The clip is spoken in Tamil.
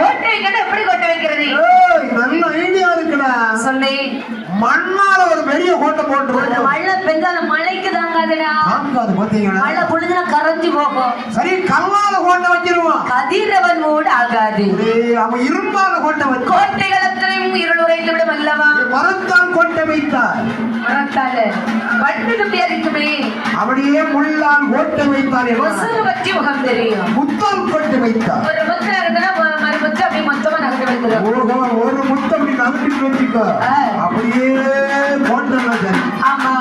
கோட்டை வைக்கிறது எப்படி கொட்டை வைக்கிறது? நல்ல ஐடியா இருக்குடா. சொல்லி. மண்ணால ஒரு பெரிய கோட்டை போட்டு மழை பெஞ்சாலும் மழைக்கு தாங்காதுடா. காமிக்காது பாத்தீங்களா? மழை பொழுதுனா கரைஞ்சு போகும். சரி கல்லால கோட்டை வச்சிருவான் கதிரவன் மூடு ஆகாது. அவன் இரும்பால கோட்டை வச்சு. கோட்டைகள் அத்தனையும் இருள் உரைத்து விடும் அல்லவா மரத்தால் கோட்டை வைத்தார் மறத்தால பட்டு துப்பி அடிக்குமே அப்படியே முள்ளால் கோட்டை வைத்தார் பற்றி முகம் தெரியும். முத்தால் கோட்டை வைத்தார் ஒரு ஓஹோ, ஒரு முத்தம் அப்படி நம்பிட்டு வச்சுக்கோ. அப்படியே சரி ஆமா.